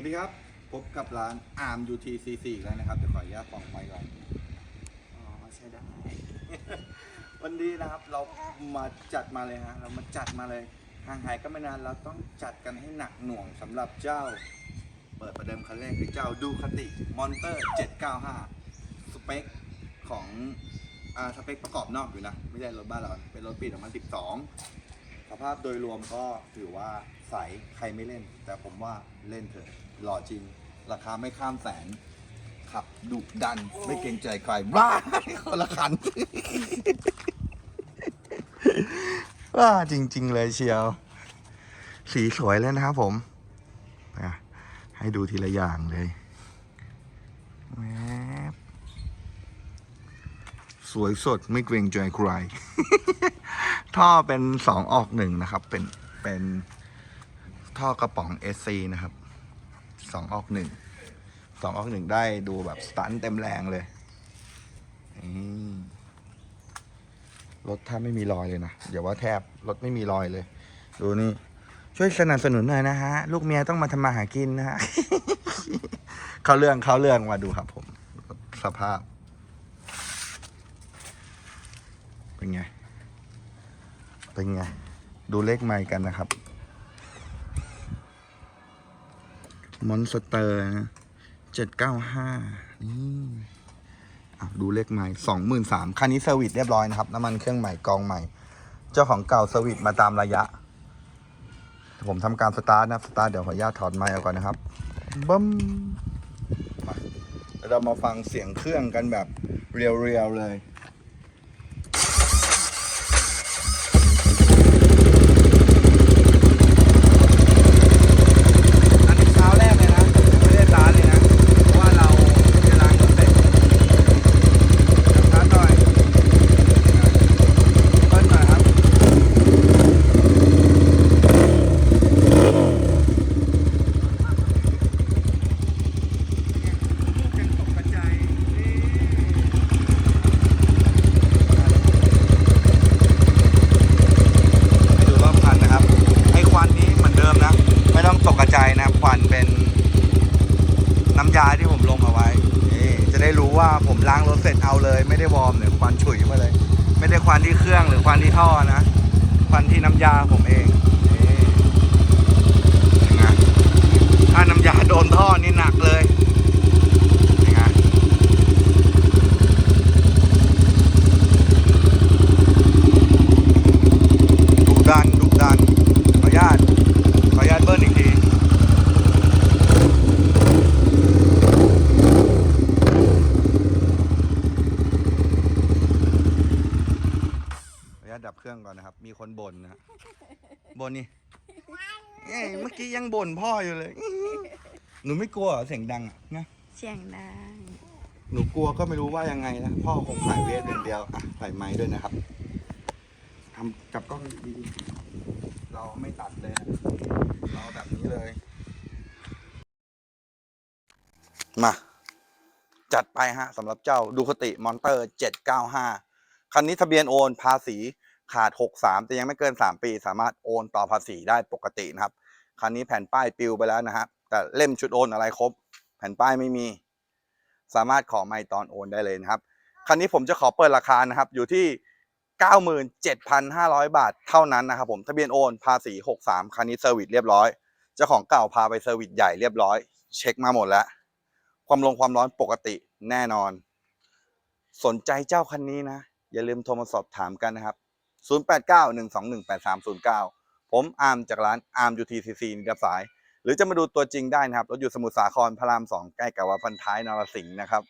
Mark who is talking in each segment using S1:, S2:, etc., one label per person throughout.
S1: วัสดีครับ พบกับร้าน Arm UTCC อีกแล้วนะครับ จะขออนุญาตส่องไมค์ก่อน อ๋อใช่ได้ วันนี้นะครับเรามาจัดมาเลยฮะ เรามาจัดมาเลย ห่างหายก็ไม่นานเราต้องจัดกันให้หนักหน่วงสำหรับเจ้า เปิดประเดิมคันแรกคือเจ้าดูคติมอนเตอร์ 795 สเปคของอ่าสเปคประกอบนอกอยู่นะ ไม่ใช่รถบ้านเรา เป็นรถปี 2012 สภาพโดยรวมก็ถือว่าใสใครไม่เล่น แต่ผมว่าเล่นเถอะหล่อจริง ราคาไม่ข้ามแสน ขับดุดัน ไม่เกรงใจใครบ้าคนละคัน ว้าจริง ๆ เลยเชียว สีสวยเลยนะครับผมอะให้ดูทีละอย่างเลยแวบสวยสดไม่เกรงใจใคร ท่อเป็นสองออกหนึ่งนะครับ เป็นเป็นท่อกระป๋อง SC นะครับสองออกหนึ่งสองออกหนึ่งได้ดูแบบสตันเต็มแรงเลยรถแทบไม่มีรอยเลยนะอย่าว่าแทบรถไม่มีรอยเลย ดูนี่ช่วยสนับสนุนหน่อยนะฮะ ลูกเมียต้องมาทำมาหากินนะฮะเข้าเรื่องเข้าเรื่องมาดูครับผม สภาพ เป็นไง เป็นไง ดูเลขไมค์กันนะครับ มอนสเตอร์นะเจ็ดเก้าห้านี่ดูเลขไมค์สองหมื่นสามคันนี้เซอร์วิสเรียบร้อยนะครับ น้ำมันเครื่องใหม่กองใหม่ เจ้าของเก่าเซอร์วิสมาตามระยะ ผมทำการสตาร์ทนะสตาร์ทเดี๋ยวขออนุญาตถอดไมค์เอาก่อนนะครับบึ้มเรามาฟังเสียงเครื่องกันแบบเรียวๆเลย อันนี้เช้าแรกเลยนะยังไม่ได้สตาร์ทเลยนะ เพราะว่าเราจะล้างรถเสร็จสตาร์ทหน่อยเบิ้ลหน่อยครับ ให้ดูรอบคันนะครับ ไอ้ควันนี้เหมือนเดิมนะ ไม่ต้องตกกระจายนะครับควันเป็น น้ำยาที่ผมลงเอาไว้นี่จะได้รู้ว่าผมล้างรถเสร็จเอาเลย ไม่ได้วอร์มหรือควันฉุยมาเลย ไม่ได้ควันที่เครื่องหรือควันที่ท่อนะควันที่น้ำยาผมเองนี่เป็นถ้าน้ำยาโดนท่อนี่หนักเลยเป็นไง ดุดันดุดัน ขออนุญาต ขออนุญาตเบิ้ลอีกที ขออนุญาต ดับเครื่องก่อนนะครับ มีคนบ่นนะฮะบ่นนี่เอ้ยเมื่อกี้ยังบ่นพ่ออยู่เลย หนูไม่กลัวเหรอเสียงดังอะนะ
S2: เสียงดัง
S1: หนูกลัวก็ไม่รู้ว่ายังไงนะ พ่อคงถ่ายเวทอย่างเดียวอะใส่ไม้ด้วยนะครับทำจับกล้องดีๆเราไม่ตัดเลยนะเราแบบนี้เลย มา จัดไปฮะสำหรับเจ้าดูคติมอนเตอร์ 795 คันนี้ทะเบียนโอนภาษี ขาด 63 แต่ยังไม่เกิน 3 ปี สามารถโอนต่อภาษีได้ปกตินะครับ คันนี้แผ่นป้ายปลิวไปแล้วนะฮะแต่เล่มชุดโอนอะไรครบ แผ่นป้ายไม่มี สามารถขอไม่ตอนโอนได้เลยนะครับ คันนี้ผมจะขอเปิดราคานะครับ อยู่ที่ 97,500 บาทเท่านั้นนะครับผมทะเบียนโอนภาษี 63 คันนี้เซอร์วิสเรียบร้อย เจ้าของเก่าพาไปเซอร์วิสใหญ่เรียบร้อย เช็คมาหมดแล้ว ความลงความร้อนปกติแน่นอน สนใจเจ้าคันนี้นะ อย่าลืมโทรมาสอบถามกันนะครับ 0891218309 ผมอาร์มจากร้านอาร์ม UTCC นิรับสาย หรือจะมาดูตัวจริงได้นะครับรถอยู่สมุทรสาครพระรามสองใกล้กับวัดพันท้ายนรสิงห์นะครับ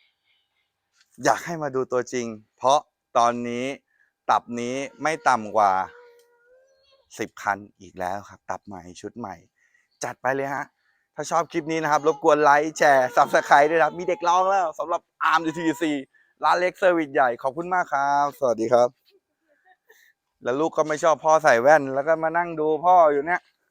S1: อยากให้มาดูตัวจริง เพราะตอนนี้ตับนี้ไม่ต่ำกว่า 10 คันอีกแล้วครับ ตับใหม่ชุดใหม่ จัดไปเลยฮะถ้าชอบคลิปนี้นะครับ รบกวนไลค์แชร์ซับสไครต์ด้วยครับ มีเด็กร้องแล้วสำหรับอาร์ม UTC ร้านเล็กเซอร์วิสใหญ่ขอบคุณมากครับ สวัสดีครับ แล้วลูกก็ไม่ชอบพ่อใส่แว่น แล้วก็มานั่งดูพ่ออยู่เนี่ย